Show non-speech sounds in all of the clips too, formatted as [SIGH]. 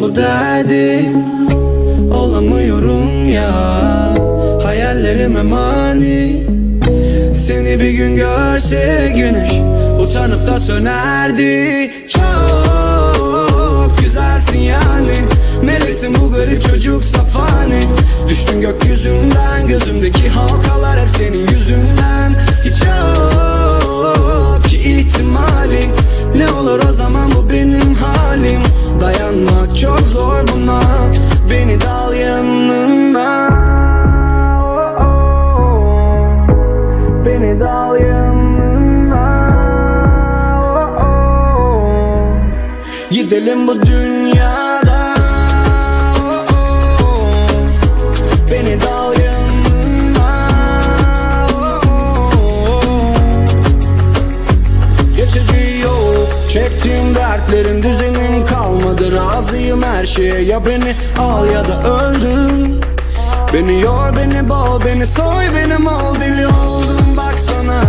bu derdi Olamıyorum ya. Hayallerime mani. Seni bir gün görse güneş Utanıp da sönerdi. Çok güzelsin yani. Meleksin bu garip çocuk safani. Düştün gökyüzünden Gözümdeki halkalar hep senin yüzünden. Hiç yok ki ihtimali. Ne olur o zaman bu benim halim Dayanmak çok zor buna. Beni dal yanına Beni dal yanına Gidelim bu dünyada. Beni dal yanına Geçici yok Çektiğim dertlerin düzenim kalmadı Razıyım her şeye. Ya beni al ya da öldür. Beni yor beni bol beni soy beni mal deli oldum baksana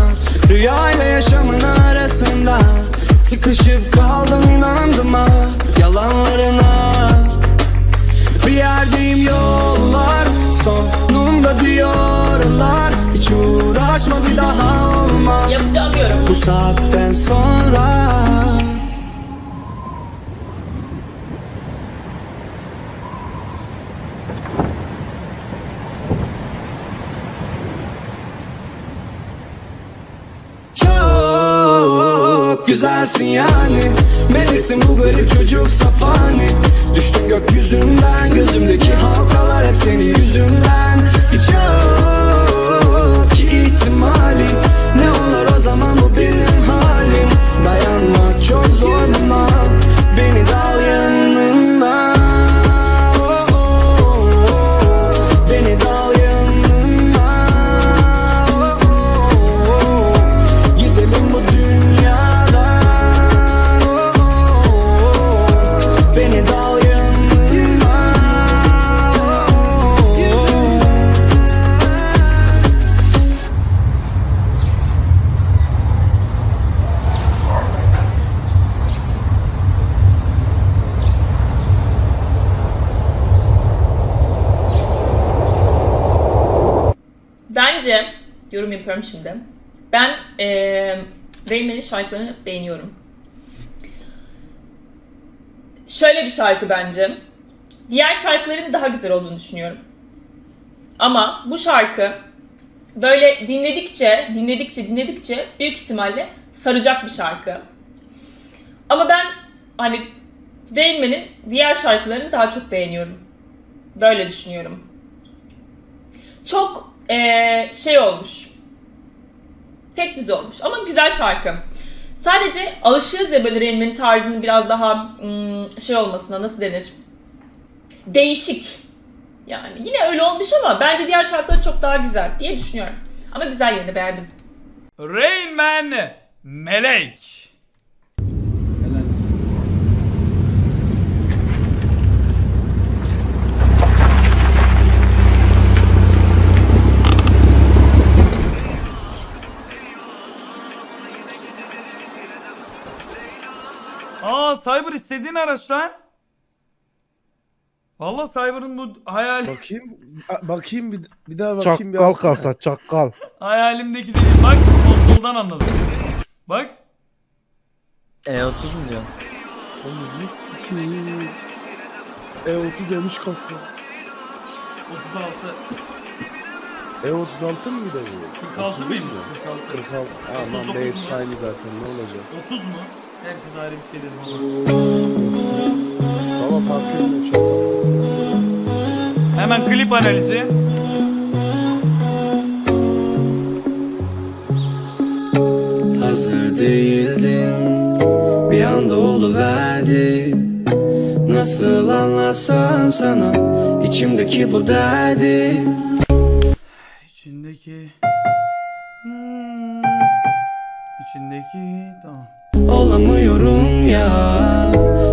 Rüyayla yaşamın arasında Sıkışıp kaldım inandım ha. Yalanlarına Bir yerdeyim yollar sonunda diyorlar. Hiç uğraşma bir daha olmaz. Yapacağım diyorum. bu saatten sonra Çok güzelsin yani. Meleksin bu garip çocuk safani. Düştüm gökyüzünden Gözümdeki halkalar hep senin yüzünden. Hiç Şöyle bir şarkı bence. Diğer şarkıların daha güzel olduğunu düşünüyorum. Ama bu şarkı böyle dinledikçe, dinledikçe, dinledikçe büyük ihtimalle saracak bir şarkı. Ama ben hani Rain diğer şarkılarını daha çok beğeniyorum. Böyle düşünüyorum. Çok eee, şey olmuş. Tek düze olmuş ama güzel şarkı. Sadece alışığız ya böyle Rain tarzının biraz daha şey olmasına nasıl denir? Değişik. Yani yine öyle olmuş ama bence diğer şarkıları çok daha güzel diye düşünüyorum. Ama güzel de beğendim. Rain Man Melek. Aa Cyber istediğin araç lan. Valla Cyber'ın bu hayal Bakayım. a- Bakayım bir, bir daha bakayım. bir Çakkal kasa çakkal. hayalimdeki değil. Bak konsoldan anladım. Bak. E30 mu diyor? Oğlum ne sikiyim. E30 M3 kasa. 36. E36 mı bir de bu? 46 mıymış? 46. 46. Aman 39 be mu? efsane zaten ne olacak? 30 mu? Herkes ayrı bir şey dedi baba. Baba fark etmiyor. Hemen klip analizi. Hazır değildim Bir anda oluverdi Nasıl anlatsam sana içimdeki bu derdi İçindeki... Hmm. içindeki tamam. Olamıyorum ya.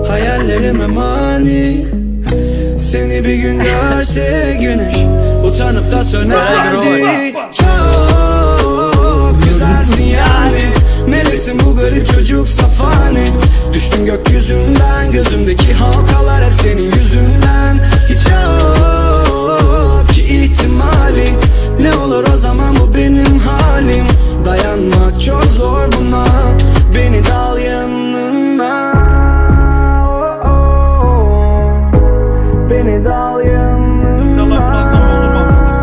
Hayallerime mani. Seni bir gün görse güneş Utanıp da sönerdi. Çok güzelsin yani. Meleksin bu garip çocuk safani. Düştüm gökyüzünden Gözümdeki halkalar hep senin yüzünden. Hiç yok ki ihtimali. Ne olur o zaman bu benim halim. Dayanmak çok zor buna Beni dal yanına Beni dal yanına İnşallah bozulmamıştır.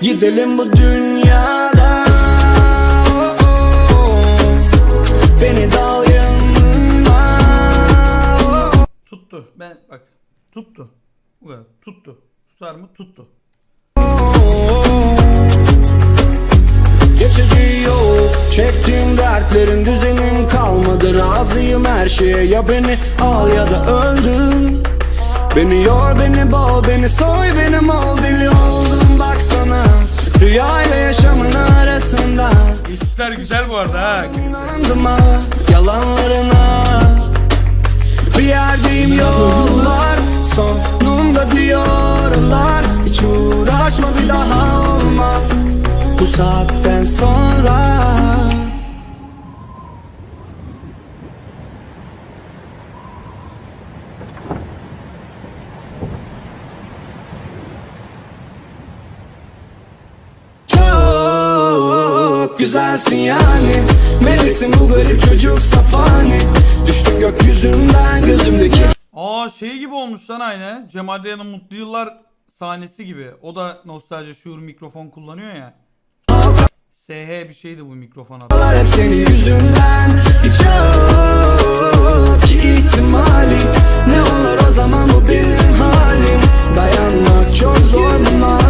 Gidelim bu dünyadan Beni dal yanına Tuttu. Ben bak tuttu. Tuttu. Tutar mı? Tuttu. Kalmadı Razıyım her şeye. Ya beni al ya da öldür. Beni yor beni boğ beni soy benim ol deli oldum baksana Rüya ile yaşamın arasında. İşler güzel bu arada ha. İnandım ha yalanlarına. Bir yerdeyim yollar sonunda diyorlar. Hiç uğraşma bir daha olmaz. Bu saatten sonra Çok güzelsin yani Meleksin bu garip çocuk safani Düştüm gökyüzünden gözümdeki Aa şey gibi olmuş lan aynı. Cemal Reyhan'ın Mutlu Yıllar sahnesi gibi. O da nostalji şuur mikrofon kullanıyor ya. SH bir şeydi bu mikrofon adı. Hep senin yüzünden Hiç yok ihtimali Ne olur o zaman bu benim halim Dayanmak çok zor buna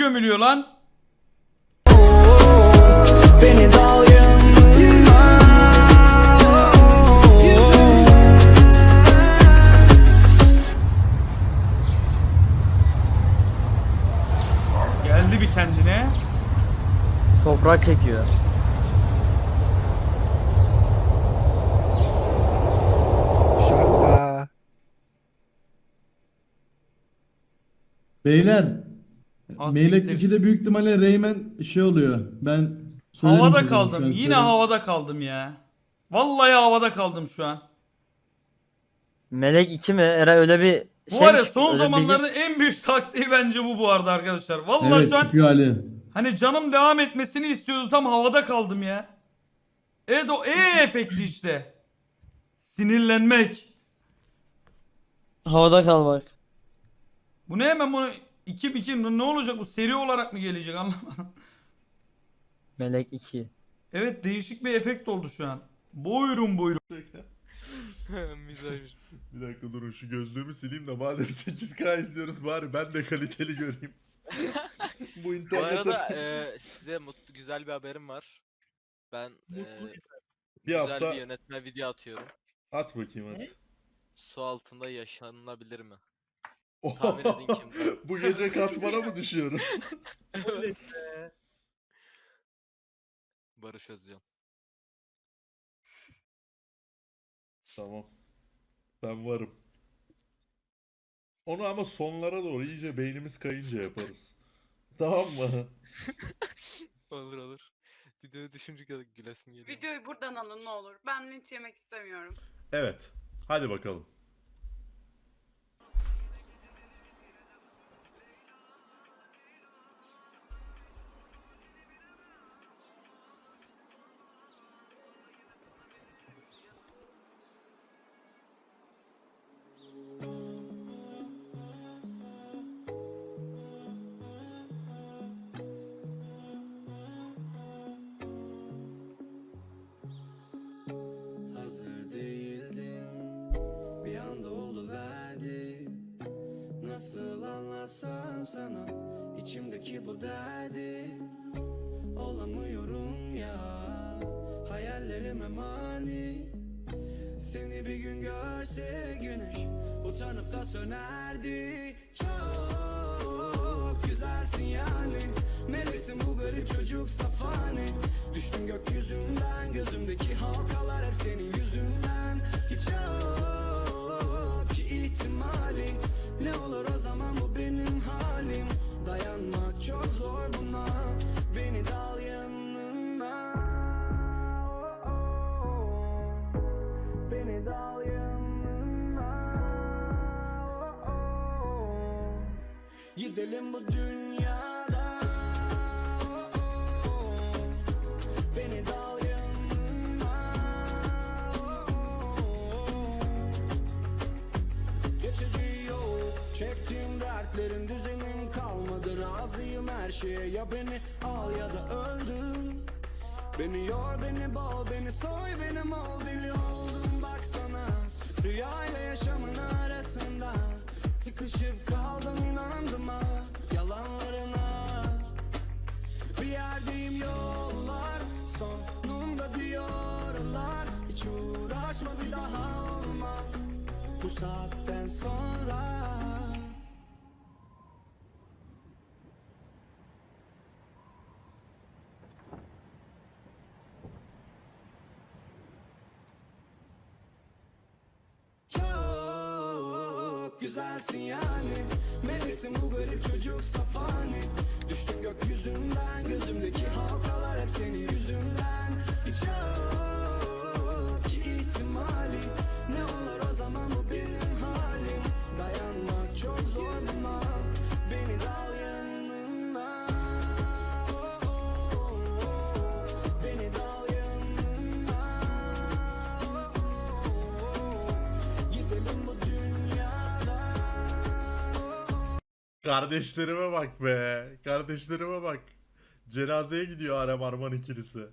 gömülüyor lan. Beni dal. Geldi bir kendine. Toprağa çekiyor. Şaka. Beyler, Az Meylek siktir. 2'de büyük ihtimalle Reymen şey oluyor. Ben söylerim Havada size, şu kaldım. Yine söyleyeyim. havada kaldım ya. Vallahi havada kaldım şu an. Melek 2 mi? Eray öyle bir Bu şey var mi ya çıktı? son Öyle bir zamanların en büyük taktiği bence bu bu arada arkadaşlar. Vallahi Evet şu an çıkıyor Ali. hani canım devam etmesini istiyordu tam havada kaldım ya. Evet o E efekti işte. Sinirlenmek. Havada kalmak. Bu ne hemen bunu 2 2 ne olacak bu seri olarak mı gelecek [LAUGHS] anlamadım. Melek 2. Evet değişik bir efekt oldu şu an. Buyurun buyurun. [LAUGHS] Mizaj. Bir dakika durun şu gözlüğümü sileyim de madem 8K izliyoruz bari ben de kaliteli göreyim. [LAUGHS] Bu Bu internete arada e, size mutlu güzel bir haberim var. Ben e, bir güzel hafta bir yönetme video atıyorum. at bakayım hadi. Su altında yaşanılabilir mi? Oho, Tahmin edin kimden? [LAUGHS] Bu gece katmana mı düşüyoruz? [LAUGHS] Barış Özcan. tamam. Ben varım. Onu ama sonlara doğru iyice beynimiz kayınca yaparız. [LAUGHS] Tamam mı? Olur olur. Videoyu düşünce gü- gülesim geliyor. Videoyu buradan alın ne olur. Ben linç yemek istemiyorum. Evet. Hadi bakalım. Hayallerime mani? Seni bir gün görse güneş Utanıp da sönerdi. Çok güzelsin yani. Meleksin bu garip çocuk safani. Düştün gökyüzünden Gözümdeki halkalar hep senin yüzünden. Hiç yok ki ihtimali. Ne olur o zaman bu benim halim. Dayanmak çok zor buna. Beni dal Gidelim bu dünyada Beni dal yanına Geçici yok Çektiğim dertlerin düzenim kalmadı. Razıyım her şeye Ya beni al ya da öldür. Beni yor beni boğ beni soy benim ol. Deli oldum baksana Rüyayla yaşamın arasında Sıkışıp kaldım inandım ha Yalanlarına. Bir yerdeyim yollar Sonunda diyorlar. Hiç uğraşma bir daha olmaz. Bu saatten sonra Çok güzelsin yani. Meleksin bu garip çocuk safani. Düştüm gökyüzünden Gözümdeki halkalar Kardeşlerime bak be. Kardeşlerime bak. Cenazeye gidiyor Arem Arman ikilisi.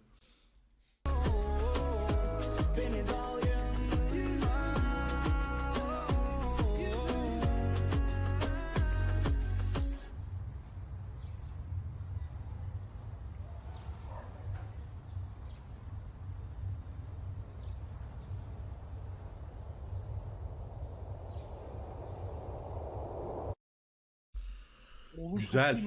Güzel.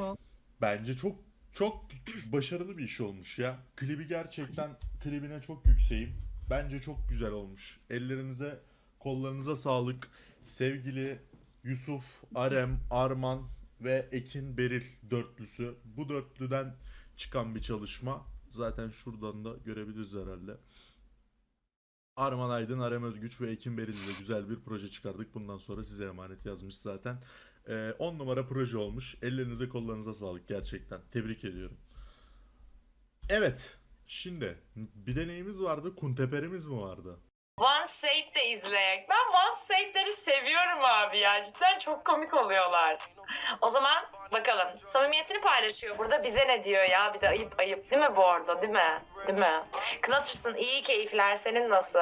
Bence çok çok başarılı bir iş olmuş ya. Klibi gerçekten klibine çok yükseğim. Bence çok güzel olmuş. Ellerinize, kollarınıza sağlık. Sevgili Yusuf, Arem, Arman ve Ekin Beril dörtlüsü. Bu dörtlüden çıkan bir çalışma. Zaten şuradan da görebiliriz herhalde. Arman Aydın, Arem Özgüç ve Ekin Beril ile güzel bir proje çıkardık. Bundan sonra size emanet yazmış zaten. 10 numara proje olmuş. Ellerinize kollarınıza sağlık gerçekten. Tebrik ediyorum. Evet. Şimdi bir de neyimiz vardı? Kunteperimiz mi vardı? One Save de izleyek. Ben One Save'leri seviyorum abi ya. Cidden çok komik oluyorlar. O zaman bakalım. Samimiyetini paylaşıyor burada. Bize ne diyor ya? Bir de ayıp ayıp. Değil mi bu arada? Değil mi? Değil mi? Knatters'ın iyi keyifler. Senin nasıl?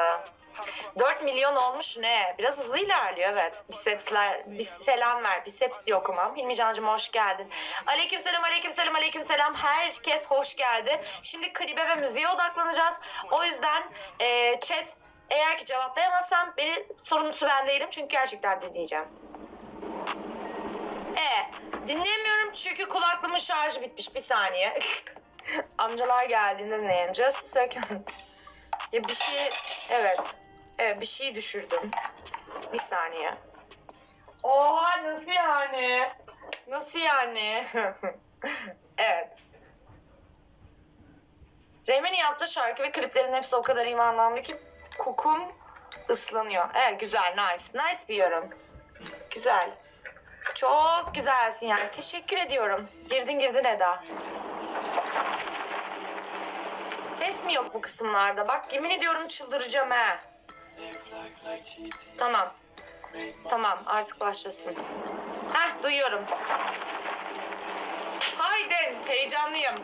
4 milyon olmuş ne? Biraz hızlı ilerliyor evet. Bisepsler, bir selam ver. Biceps diye okumam. Hilmi Can'cığım hoş geldin. Aleyküm selam, aleyküm selam, aleyküm selam. Herkes hoş geldi. Şimdi klibe ve müziğe odaklanacağız. O yüzden eee chat eğer ki cevaplayamazsam beni sorumlusu ben değilim çünkü gerçekten dinleyeceğim. E dinleyemiyorum çünkü kulaklığımın şarjı bitmiş. Bir saniye. [LAUGHS] Amcalar geldiğinde second. Ya bir şey evet. Evet bir şey düşürdüm. Bir saniye. Oha nasıl yani? Nasıl yani? [LAUGHS] evet. Reymen'in yaptığı şarkı ve kliplerin hepsi o kadar iyi anlamlı ki kokum ıslanıyor. Evet güzel nice. Nice bir yorum. Güzel. Çok güzelsin yani. Teşekkür ediyorum. Girdin girdin Eda. Ses mi yok bu kısımlarda? Bak yemin ediyorum çıldıracağım he. Tamam. Tamam artık başlasın. Heh duyuyorum. Haydi heyecanlıyım.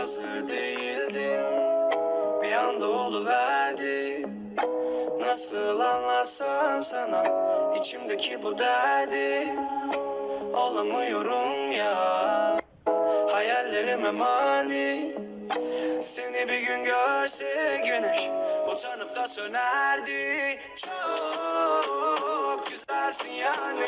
Hazır değildim. Bir anda oluverdi. Nasıl anlatsam sana içimdeki bu derdi. Olamıyorum ya. Hayallerime mani. Seni bir gün görse güneş Utanıp da sönerdi. Çok güzelsin yani.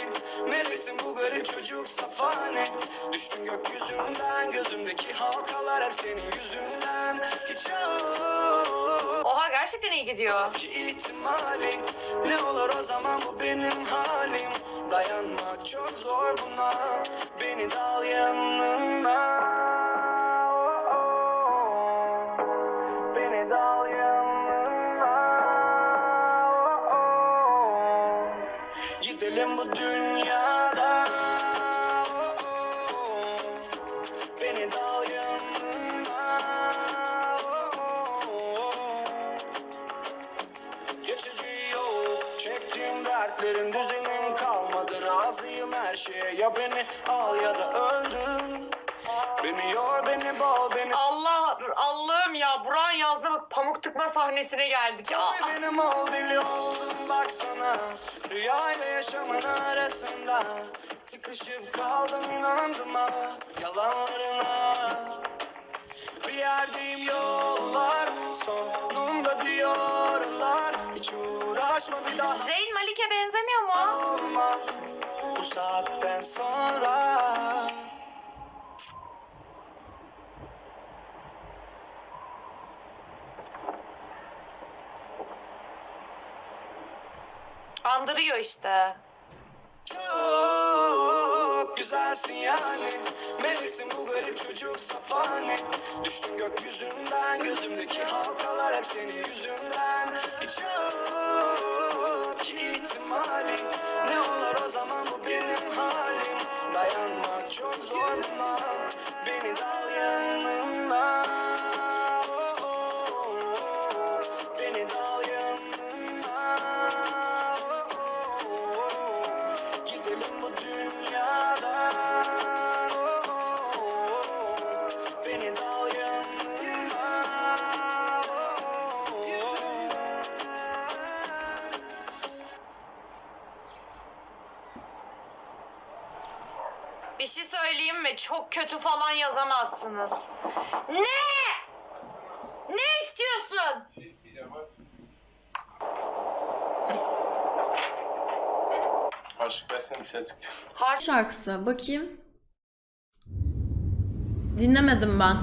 Meleksin bu garip çocuk safane Düştün gökyüzünden Gözümdeki halkalar hep senin yüzünden. Hiç yok. Oha gerçekten iyi gidiyor. ki ihtimali Ne olur o zaman bu benim halim. Dayanmak çok zor buna. Beni dal yanına Gidelim bu dünyadan Beni dal yanına. Geçici yok Çektiğim dertlerin düzenim kalmadı. Razıyım her şeye Ya beni al ya da öldür. Beni yor beni boğ beni Allah Allah'ım ya Buran yazdı bak pamuk tıkma sahnesine geldik. Ay benim ol deli oldum baksana Rüya ile yaşamın arasında Sıkışıp kaldım inandım ha Yalanlarına. Bir yerdeyim yollar Sonunda diyorlar. Hiç uğraşma bir daha. Zeyn Malik'e benzemiyor mu? olmaz. Bu saatten sonra Andırıyor işte. Çok güzelsin yani. Meleksin bu garip çocuk safane Düştün gökyüzünden Gözümdeki halkalar hep senin yüzünden. Ki ihtimali Bir şey söyleyeyim mi? Çok kötü falan yazamazsınız. Ne? Ne istiyorsun? Aşık versene dışarı çık. Har Şarkısı bakayım. Dinlemedim ben.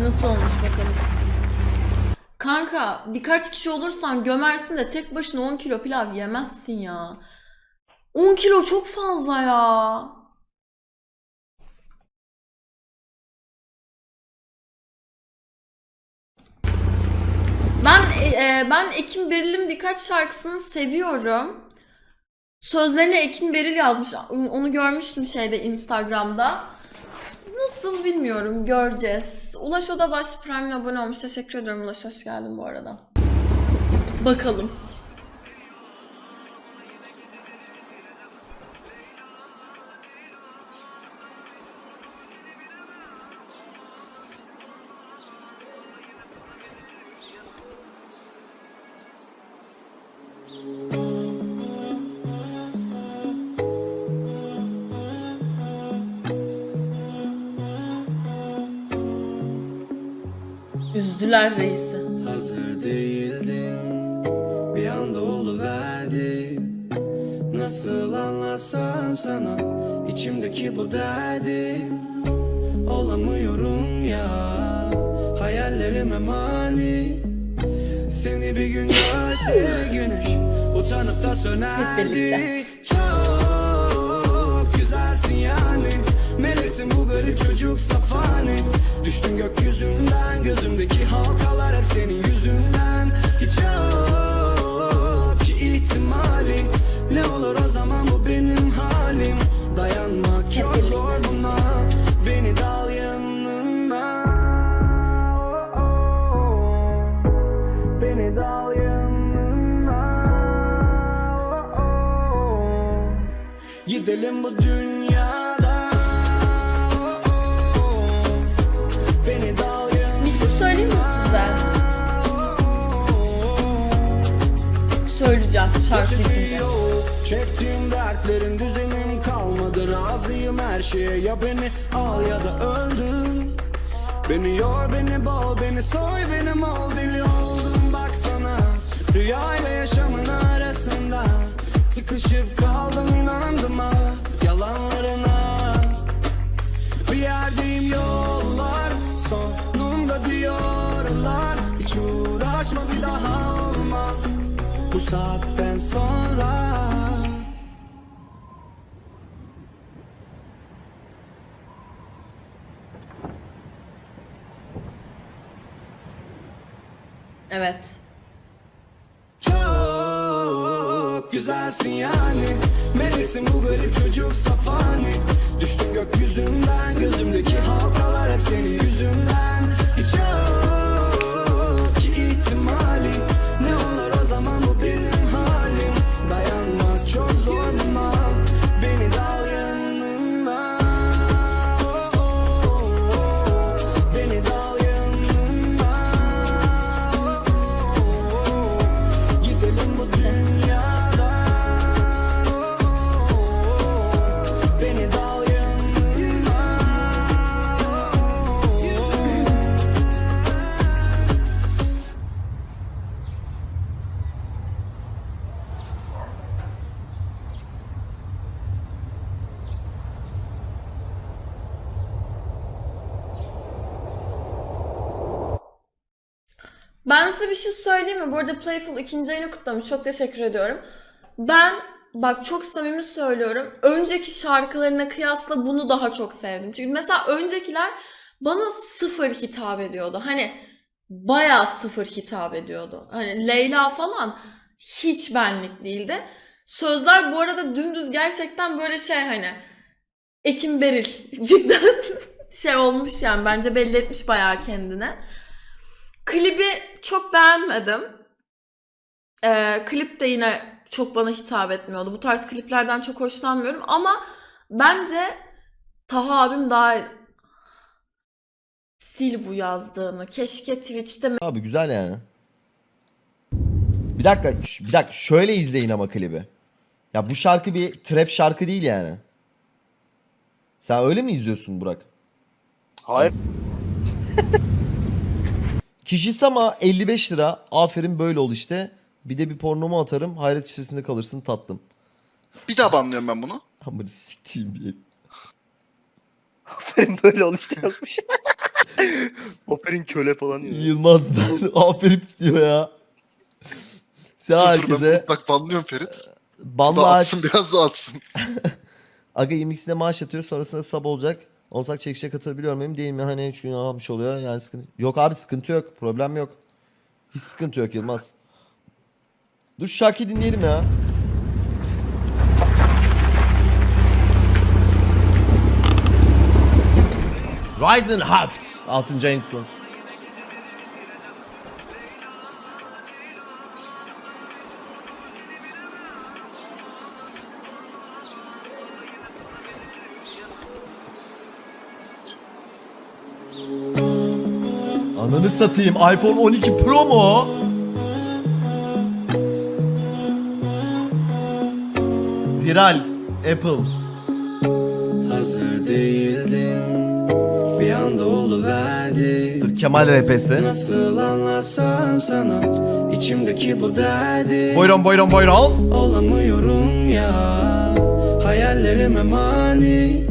Nasıl olmuş bakalım. Kanka birkaç kişi olursan gömersin de tek başına 10 kilo pilav yemezsin ya. 10 kilo çok fazla ya. Ben e, ben Ekin Beril'in birkaç şarkısını seviyorum. Sözlerine Ekin Beril yazmış. Onu görmüştüm şeyde Instagram'da. Nasıl bilmiyorum. Göreceğiz. Ulaş Odabaş Prime'le abone olmuş. Teşekkür ederim Ulaş. Hoş geldin bu arada. Bakalım. Üzdüler reisi. Hazır değildim Bir anda oluverdi Nasıl anlatsam sana içimdeki bu derdi. Olamıyorum ya Hayallerime mani. Seni bir gün görse güneş Utanıp da sönerdi Meleksin bu garip çocuk safane Düştün gökyüzünden Gözümdeki halkalar hep senin yüzünden. Hiç yok ki ihtimali. Ne olur o zaman bu benim halim. Dayanmak çok zor buna. Beni dal yanına. Beni dal yanına. Gidelim bu dünyadan Söyleyeceğim şarkı bitince. Çektiğim dertlerin düzenim kalmadı. Razıyım her şeye. Ya beni al ya da öldür. Beni yor beni boğ beni soy beni mal. Deli oldum baksana Rüyayla yaşamın arasında Sıkışıp kaldım inandım ha. Yalanlarına Bir yerdeyim yollar sonunda diyorlar. Hiç uğraşma bir daha bu saatten sonra. Evet. Çok güzelsin yani. Meleksin bu garip çocuk safani. Düştüm gökyüzünden Gözümdeki halkalar hep senin yüzünden arada Playful ikinci ayını kutlamış. Çok teşekkür ediyorum. Ben bak çok samimi söylüyorum. Önceki şarkılarına kıyasla bunu daha çok sevdim. Çünkü mesela öncekiler bana sıfır hitap ediyordu. Hani bayağı sıfır hitap ediyordu. Hani Leyla falan hiç benlik değildi. Sözler bu arada dümdüz gerçekten böyle şey hani Ekim Beril [LAUGHS] cidden şey olmuş yani bence belli etmiş bayağı kendine. Klibi çok beğenmedim. Ee, klip de yine çok bana hitap etmiyordu. Bu tarz kliplerden çok hoşlanmıyorum ama bence Taha abim daha sil bu yazdığını. Keşke Twitch'te Abi güzel yani. Bir dakika, ş- bir dakika. Şöyle izleyin ama klibi. Ya bu şarkı bir trap şarkı değil yani. Sen öyle mi izliyorsun Burak? Hayır. Kişisi ama 55 lira. Aferin böyle ol işte. Bir de bir pornomu atarım. Hayret içerisinde kalırsın tatlım. Bir daha banlıyorum ben bunu. [LAUGHS] Amına siktiğim bir Aferin böyle ol işte yazmış. [LAUGHS] Aferin köle falan Yılmaz ben. [LAUGHS] Aferin diyor ya. Sen Dur dur ben herkese bak banlıyorum Ferit. banla Da atsın biraz da atsın. Aga 22'sinde maaş yatıyor sonrasında sub olacak. Olsak çekişe katılabiliyor muyum değil mi? Hani 3 gün almış oluyor yani sıkıntı. Yok abi sıkıntı yok. Problem yok. Hiç sıkıntı yok Yılmaz. Dur şarkıyı dinleyelim ya. Ryzen Haft 6. ayın kutlu olsun. Ananı satayım. iPhone 12 Pro mu? Viral. Apple. Hazır değildim Bir anda oluverdi Dur Kemal RP'si. Nasıl anlatsam sana içimdeki bu derdi Buyurun buyurun buyurun. Olamıyorum ya Hayallerime mani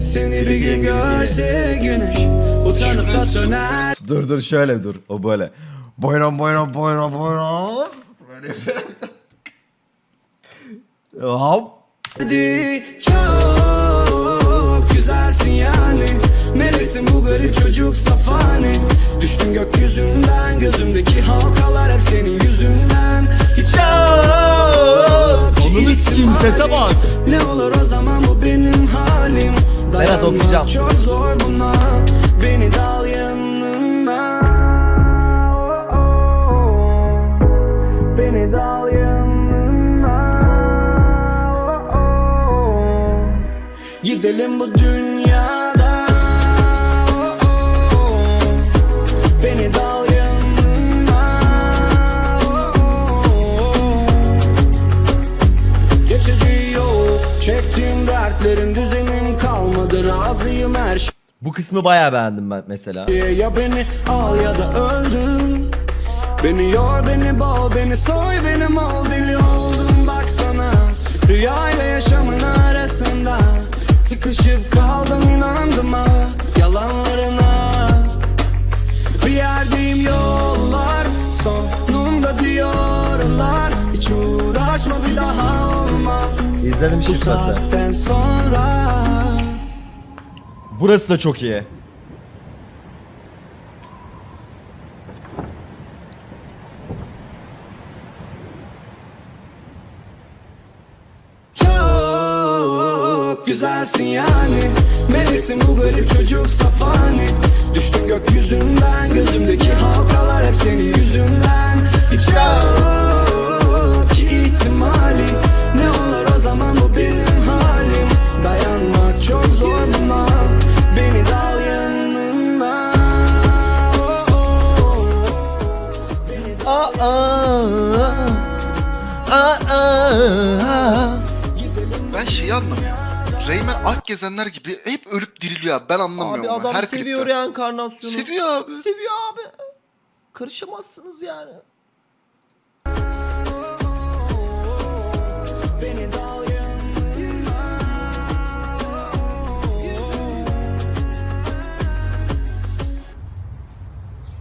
Seni bir gün görse güneş Utanıp da söner Dur dur şöyle dur. O böyle. Buyurun buyurun buyurun buyurun. Böyle Hop. Hadi çok güzelsin yani Meleksin bu garip çocuk safani Düştüm gökyüzünden Gözümdeki halkalar hep senin yüzünden Hiç ki Onunu sikeyim sese bak. Ne olur o zaman bu benim halim Dayanmak okuyacağım. çok zor buna Beni dal gidelim bu dünyada. Oh, oh. Oh, şey. Bu kısmı bayağı beğendim ben mesela. Ya beni al ya da öldür. Beni yor, beni bağ, beni soy, benim al Sıkışıp kaldım inandım ha yalanlarına. Bir yerdeyim yollar sonunda diyorlar. Hiç uğraşma bir daha olmaz. İzledim Bu saatten sonra Burası da çok iyi. Güzelsin yani. Meleksin bu garip çocuk safani. Düştüm gökyüzünden Gözümdeki halkalar hep senin yüzünden Reymen Akgezenler gibi hep ölüp diriliyor abi. Ben anlamıyorum. Abi adam Her seviyor klipte. reenkarnasyonu. Seviyor abi. Seviyor abi. Karışamazsınız yani.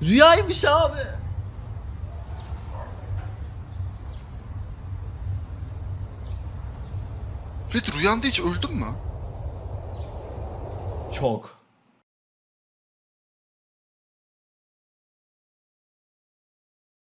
Rüyaymış abi. Ferit rüyanda hiç öldün mü? Çok.